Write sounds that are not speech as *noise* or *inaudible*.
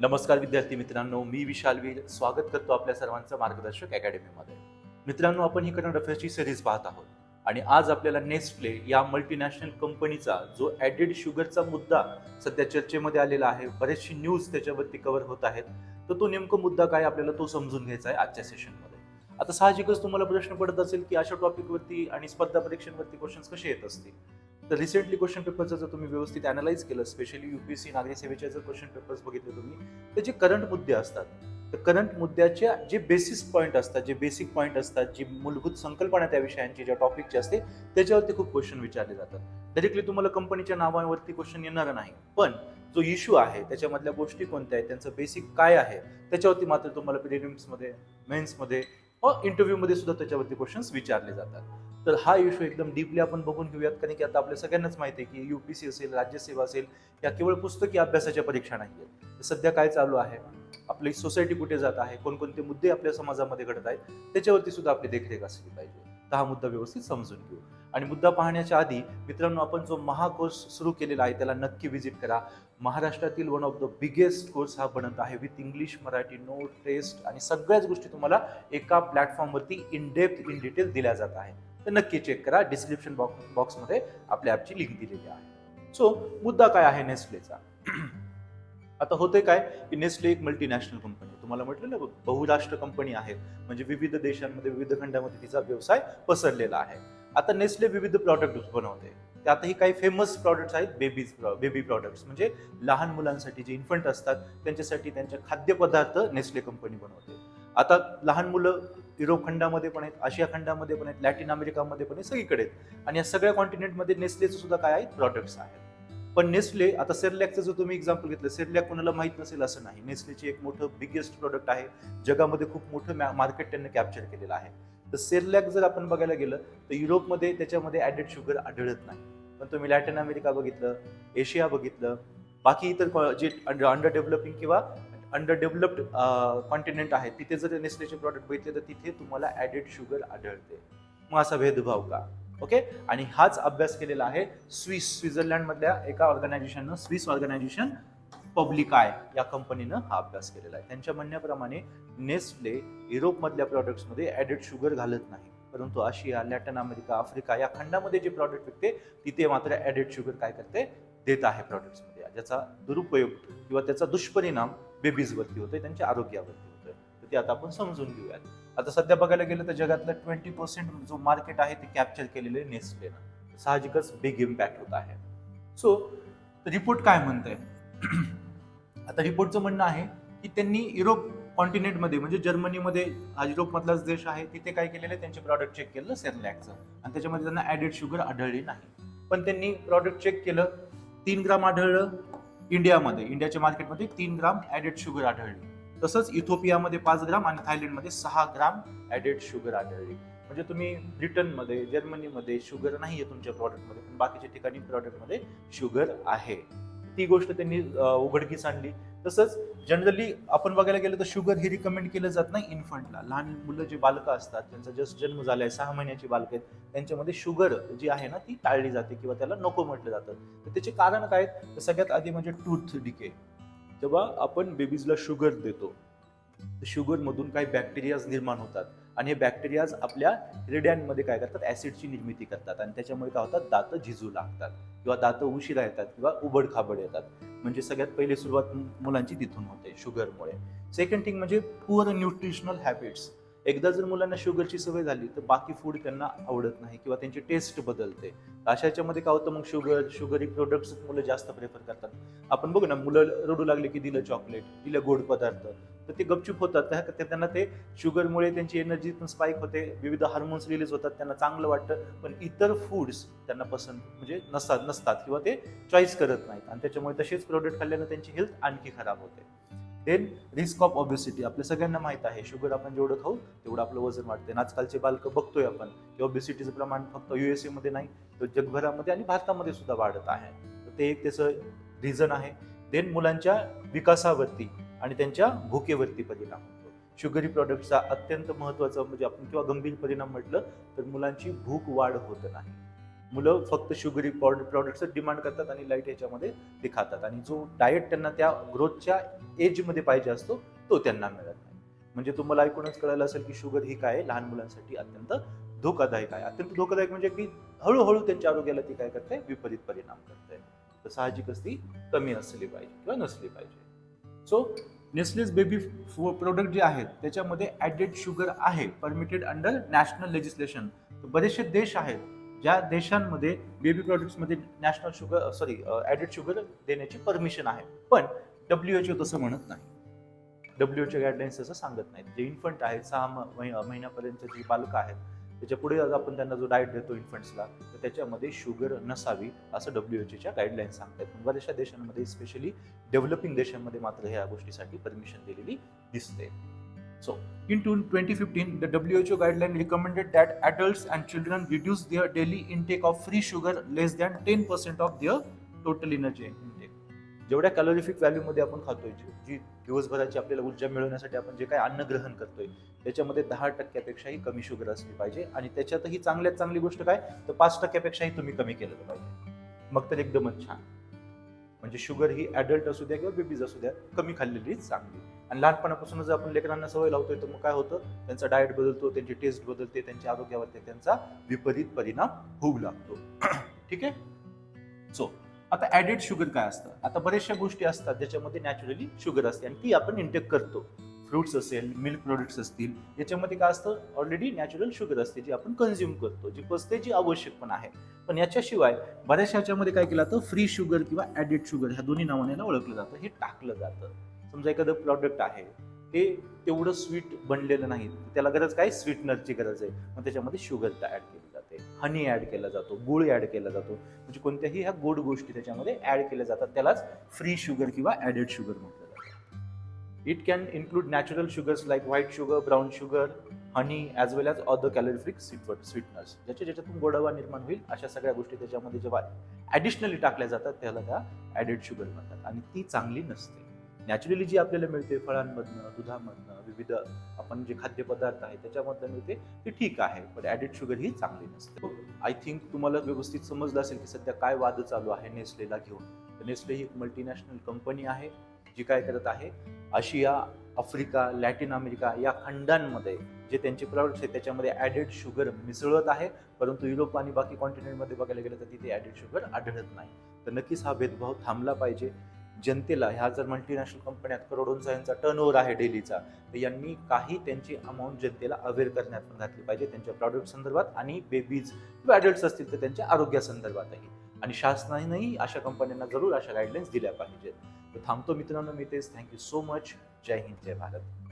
नमस्कार विद्यार्थी मित्रांनो मी विशाल वीर. स्वागत करतो आपल्या सर्वांचं मार्गदर्शक अकॅडमीमध्ये. मित्रांनो आपण ही करंट अफेअर्सची सिरीज पाहत आहोत. आणि आज आपल्याला नेस्टले या मल्टीनॅशनल कंपनीचा जो ॲडेड शुगरचा मुद्दा सध्या चर्चेमध्ये आलेला आहे बरेचशी न्यूज त्याच्यावरती कव्हर होत आहेत तर तो नेमका मुद्दा काय आपल्याला तो समजून घ्यायचा आहे आजच्या सेशनमध्ये आता साहजिकच तुम्हाला प्रश्न पडत असेल की अशा टॉपिकवरती आणि स्पर्धा परीक्षांवरती क्वेश्चन्स कसे येत असतील? तर रिसेंटली क्वेश्चन पेपरचं जर तुम्ही व्यवस्थित अनालाइज केलं स्पेशली युपीएससी नागरी सेवेचे जर क्वेश्चन पेपर्स बघितले तुम्ही तर जे करंट मुद्दे असतात तर करंट मुद्द्याच्या जे बेसिस पॉईंट असतात जे बेसिक पॉईंट असतात जी मूलभूत संकल्पना त्या विषयांची ज्या टॉपिकची असते त्याच्यावरती खूप क्वेश्चन विचारले जातात. डायरेक्टली तुम्हाला कंपनीच्या नावावरती क्वेश्चन येणार नाही पण जो इश्यू आहे त्याच्यामधल्या गोष्टी कोणत्या आहेत त्यांचं बेसिक काय आहे त्याच्यावरती मात्र तुम्हाला प्रिलिम्समध्ये मेन्समध्ये इंटरव्ह्यूमध्ये सुद्धा त्याच्यावरती क्वेश्चन्स विचारले जातात. तर हा इश्यू एकदम डीपली आपण बघून घेऊयात. कारण की आता आपल्या सगळ्यांनाच माहिती आहे की यू पी सी असेल राज्यसेवा असेल या केवळ पुस्तकी अभ्यासाच्या परीक्षा नाही आहेत. सध्या काय चालू आहे? आपली सोसायटी कुठे जात आहे? कोणकोणते मुद्दे आपल्या समाजामध्ये घडत आहेत? त्याच्यावरती सुद्धा आपली देखरेख असली पाहिजे. तर हा मुद्दा व्यवस्थित समजून घेऊ. आणि मुद्दा पाहण्याच्या आधी मित्रांनो आपण जो महाकोर्स सुरू केलेला आहे त्याला नक्की व्हिजिट करा. महाराष्ट्रातील one of the biggest course हा बनत आहे with English Marathi note test आणि सगळ्याच गोष्टी तुम्हाला एका प्लॅटफॉर्मवरती इन डेप्थ इन डिटेल दिल्या जात आहे तर नक्की चेक करा. डिस्क्रिप्शन बॉक्स बॉक्समध्ये आपल्या ॲपची लिंक दिलेली आहे. सो मुद्दा काय आहे नेस्लेचा? *clears throat* आता होते काय? की नेस्ले एक मल्टीनॅशनल कंपनी तुम्हाला म्हटलं ना बहुराष्ट्र कंपनी आहे. म्हणजे विविध देशांमध्ये विविध खंडामध्ये तिचा व्यवसाय पसरलेला आहे. आता नेस्ले विविध प्रॉडक्ट बनवते त्यातही काही फेमस प्रॉडक्ट्स आहेत बेबीज बेबी प्रॉडक्ट्स म्हणजे लहान मुलांसाठी जे इन्फंट असतात त्यांच्यासाठी त्यांचे खाद्यपदार्थ नेस्ले कंपनी बनवते आता लहान मुलं युरोप खंडामध्ये पण आहेत आशिया खंडामध्ये पण आहेत लॅटिन अमेरिकामध्ये पण आहेत सगळीकडे आहेत. आणि या सगळ्या कॉन्टिनेंटमध्ये नेस्लेचं सुद्धा काय आहेत? प्रॉडक्ट्स आहेत. पण नेस्ले आता सेरलॅकचं जर तुम्ही एक्झाम्पल घेतलं सेरलॅक कोणाला माहीत नसेल असं नाही. नेस्लेचे एक मोठं बिगेस्ट प्रोडक्ट आहे. जगामध्ये खूप मोठं मार्केट त्यांनी कॅप्चर केलेलं आहे. तर सेरलॅक जर आपण बघायला गेलं तर युरोपमध्ये त्याच्यामध्ये ॲडेड शुगर आढळत नाही. पण तुम्ही लॅटिन अमेरिका बघितलं एशिया बघितलं बाकी इतर जे अंडर डेव्हलपिंग किंवा अंडर डेव्हलप्ड कॉन्टिनेंट आहे. तिथे जर नेस्लेचे प्रॉडक्ट बघितले तर तिथे तुम्हाला ॲडेड शुगर आढळते. मग असा भेदभाव का? ओके आणि हाच अभ्यास केलेला आहे स्विस स्वित्झर्लंडमधल्या एका ऑर्गनायझेशननं स्विस ऑर्गनायझेशन पब्लिक आय या कंपनीनं हा अभ्यास केलेला आहे. त्यांच्या म्हणण्याप्रमाणे नेस्ले युरोपमधल्या प्रॉडक्ट्समध्ये ॲडेड शुगर घालत नाही. परंतु आशिया लॅटिन अमेरिका आफ्रिका या खंडामध्ये जे प्रॉडक्ट विकते तिथे मात्र ॲडेड शुगर काय करते? देत आहे प्रॉडक्ट्समध्ये ज्याचा दुरुपयोग किंवा त्याचा दुष्परिणाम बेबीजवरती होतंय त्यांच्या आरोग्यावरती होतंय. तर ते आता आपण समजून घेऊयात. आता सध्या बघायला गेलं तर जगातलं ट्वेंटी पर्सेंट जो मार्केट आहे ते कॅप्चर केलेले नेस्लेनं साहजिकच बिग इम्पॅक्ट होत आहे. सो रिपोर्ट काय म्हणतंय? *clears throat* आता रिपोर्टचं म्हणणं आहे की त्यांनी युरोप कॉन्टिनेंटमध्ये म्हणजे जर्मनीमध्ये हा युरोपमधलाच देश आहे तिथे काय केलेलं आहे? त्यांचे प्रॉडक्ट चेक केलं सेरलॅकचं आणि त्याच्यामध्ये त्यांना ॲडेड शुगर आढळली नाही. पण त्यांनी प्रॉडक्ट चेक केलं तीन ग्राम आढळलं इंडियामध्ये इंडियाच्या मार्केटमध्ये तीन ग्राम ॲडेड शुगर आढळली. तसंच इथोपियामध्ये पाच ग्राम आणि थायलंडमध्ये सहा ग्राम ॲडेड शुगर आढळली. म्हणजे तुम्ही ब्रिटनमध्ये जर्मनीमध्ये शुगर नाही आहे तुमच्या प्रॉडक्टमध्ये पण बाकीच्या ठिकाणी प्रॉडक्टमध्ये शुगर आहे. ती गोष्ट त्यांनी उघडकीस आणली. तसंच जनरली आपण बघायला गेलं तर शुगर हे रिकमेंड केलं जात नाही इन्फंटला लहान मुलं जे बालकं असतात त्यांचा जस्ट जन्म झालाय सहा महिन्याची बालकं आहेत त्यांच्यामध्ये शुगर जी आहे ना ती टाळली जाते किंवा त्याला नको म्हटलं जातं. तर त्याचे कारण काय तर सगळ्यात आधी म्हणजे टूथ डिके जेव्हा आपण बेबीजला शुगर देतो शुगरमधून काही बॅक्टेरियाज निर्माण होतात. आणि हे बॅक्टेरियाज आपल्या हिरड्यांमध्ये काय करतात? ॲसिडची निर्मिती करतात. आणि त्याच्यामुळे काय होतात? दात झिजू लागतात. किंवा दात उशिरा येतात किंवा उबड खाबड येतात. म्हणजे सगळ्यात पहिली सुरुवात मुलांची तिथून होते शुगरमुळे सेकंड थिंग म्हणजे पुअर न्यूट्रिशनल हॅबिट्स एकदा जर मुलांना शुगरची सवय झाली तर बाकी फूड त्यांना आवडत नाही किंवा त्यांची टेस्ट बदलते. अशा याच्यामध्ये काय होतं मग? शुगर शुगरी प्रोडक्ट्स मुलं जास्त प्रेफर करतात. आपण बघू ना मुलं रडू लागले की दिलं चॉकलेट दिलं गोड पदार्थ. तर ते गपचूप होतात. त्या- त्यांना ते शुगरमुळे त्यांची एनर्जी पण स्पाईक होते. विविध हार्मोन्स रिलीज होतात. त्यांना चांगलं वाटतं. पण इतर फूड्स त्यांना पसंत म्हणजे नसतात नसतात किंवा ते चॉईस करत नाहीत. आणि त्याच्यामुळे तसेच प्रोडक्ट खाल्ल्यानं त्यांची हेल्थ आणखी खराब होते. देन रिस्क ऑफ ऑबिसिटी आपल्या सगळ्यांना माहीत आहे. शुगर आपण जेवढं खाऊ तेवढं आपलं वजन वाढते. आणि आजकालचे बालकं बघतोय आपण की ऑबिसिटीचं प्रमाण फक्त युएसए मध्ये नाही तर जगभरामध्ये आणि भारतामध्ये सुद्धा वाढत आहे. तर ते एक त्याचं रिझन आहे. देन मुलांच्या विकासावरती आणि त्यांच्या भुकेवरती परिणाम होतो. शुगरी प्रॉडक्टचा अत्यंत महत्त्वाचा म्हणजे आपण किंवा गंभीर परिणाम म्हटलं तर मुलांची भूक वाढ होत नाही. मुलं फक्त शुगरी प्रॉड प्रॉडक्टचं डिमांड करतात आणि लाइट ह्याच्यामध्ये ते खातात. आणि जो डाएट त्यांना त्या ग्रोथच्या एजमध्ये पाहिजे असतो तो त्यांना मिळत नाही. म्हणजे तुम्हाला ऐकूनच कळालं असेल की शुगर ही काय लहान मुलांसाठी अत्यंत धोकादायक आहे. अत्यंत धोकादायक म्हणजे की हळूहळू त्यांच्या आरोग्याला ती काय करते? विपरीत परिणाम करते. तर साहजिकच ती कमी असली पाहिजे किंवा नसली पाहिजे. सो नेस्लेस बेबी प्रोडक्ट जे आहेत त्याच्यामध्ये ॲडेड शुगर आहे परमिटेड अंडर नॅशनल लेजिस्लेशन बरेचसे देश आहेत ज्या देशांमध्ये baby प्रॉडक्ट्समध्ये national sugar sorry added sugar देण्याची परमिशन आहे. पण डब्ल्यू एच ओ तसं म्हणत नाही. डब्ल्यू एच गाईडलाईन्स तसं सांगत नाहीत. जे इन्फंट आहेत सहा म- महिन्यापर्यंत जी बालकं आहेत त्याच्या पुढे आपण त्यांना जो डाएट देतो इन्फंट्सला तर त्याच्यामध्ये शुगर नसावी असं डब्ल्यू एच ओच्या गाईडलाईन्स सांगतात बऱ्याचशा देशांमध्ये स्पेशली डेव्हलपिंग देशांमध्ये मात्र ह्या गोष्टीसाठी परमिशन दिलेली दिसते. So in two twenty fifteen the W H O guideline recommended that adult and children reduce their daily intake of free sugar less than ten percent of their total energy जेवढ्या calorific व्हॅल्यूमध्ये आपण खातोय जी दिवसभराची आपल्याला ऊर्जा मिळवण्यासाठी आपण जे काही अन्न ग्रहण करतोय त्याच्यामध्ये दहा टक्क्यापेक्षाही कमी शुगर असली पाहिजे आणि त्याच्यातही चांगल्यात चांगली गोष्ट काय? तर पाच टक्क्यापेक्षाही तुम्ही कमी केलं पाहिजे. मग तर एकदमच छान. म्हणजे शुगर ही ॲडल्ट असू द्या किंवा बेबीज असू द्या कमी खाल्लेली चांगली. आणि लहानपणापासून जर आपण लेकरांना सवय लावतोय तर मग काय होतं? त्यांचा डाएट बदलतो त्यांची टेस्ट बदलते त्यांच्या आरोग्यावरती त्यांचा विपरीत परिणाम होऊ लागतो. *clears throat* ठीक आहे? सो आता ॲडेड शुगर काय असतं? आता बऱ्याचशा गोष्टी असतात ज्याच्यामध्ये नॅचरली शुगर असते आणि ती आपण इंटेक करतो. फ्रुट्स असेल मिल्क प्रोडक्ट्स असतील याच्यामध्ये काय असतं? ऑलरेडी नॅचरल शुगर असते जी आपण कन्झ्युम करतो जी पचते जी आवश्यक पण आहे. पण याच्याशिवाय बऱ्याचशा याच्यामध्ये काय केलं जातं? फ्री शुगर किंवा ॲडेड शुगर ह्या दोन्ही नावाने ओळखलं जातं. हे टाकलं जातं. समजा एखादं प्रॉडक्ट आहे ते तेवढं स्वीट बनलेलं नाही त्याला गरज काय? स्वीटनरची गरज आहे. मग त्याच्यामध्ये शुगर ॲड केली जाते. हनी ॲड केला जातो गुळ ॲड केला जातो. म्हणजे कोणत्याही ह्या गोड गोष्टी त्याच्यामध्ये ॲड केल्या जातात. त्यालाच फ्री शुगर किंवा ॲडेड शुगर म्हटलं जातं. It can include natural sugars like white sugar brown sugar honey as well as other calorific sweet sweeteners ज्याच्या ज्याच्यातून गोडवा निर्माण होईल अशा सगळ्या गोष्टी त्याच्यामध्ये जेव्हा ॲडिशनली टाकल्या जातात त्याला त्या ॲडेड शुगर म्हणतात. आणि ती चांगली नसते. नॅचरली जी आपल्याला मिळते फळांमधनं दुधामधनं विविध आपण जे खाद्यपदार्थ आहे त्याच्यामधनं मिळते ते ठीक आहे. पण ॲडेड शुगर ही चांगली नसते. आय थिंक तुम्हाला व्यवस्थित समजलं असेल की सध्या काय वाद चालू आहे नेस्लेला घेऊन. नेस्ले ही एक मल्टीनॅशनल कंपनी आहे जी काय करत आहे आशिया आफ्रिका लॅटिन अमेरिका या खंडांमध्ये जे त्यांचे प्रॉडक्ट्स आहेत त्याच्यामध्ये ॲडेड शुगर मिसळत आहे. परंतु युरोप आणि बाकी कॉन्टिनेंटमध्ये बघायला गेलं तर तिथे ॲडेड शुगर आढळत नाही. तर नक्कीच हा भेदभाव थांबला पाहिजे. जनतेला ह्या जर मल्टीनॅशनल कंपन्यात करोडोंचा यांचा टर्नओव्हर आहे डेलीचा तर यांनी काही त्यांची अमाऊंट जनतेला अवेअर करण्यात पण घातली पाहिजे त्यांच्या प्रॉडक्ट संदर्भात आणि बेबीज किंवा ॲडल्ट्स असतील तर त्यांच्या आरोग्यासंदर्भातही आणि शासनानेही अशा कंपन्यांना जरूर अशा गाईडलाईन्स दिल्या पाहिजेत. तर थांबतो मित्रांनो मी तेच. थँक्यू सो मच जय हिंद जय भारत.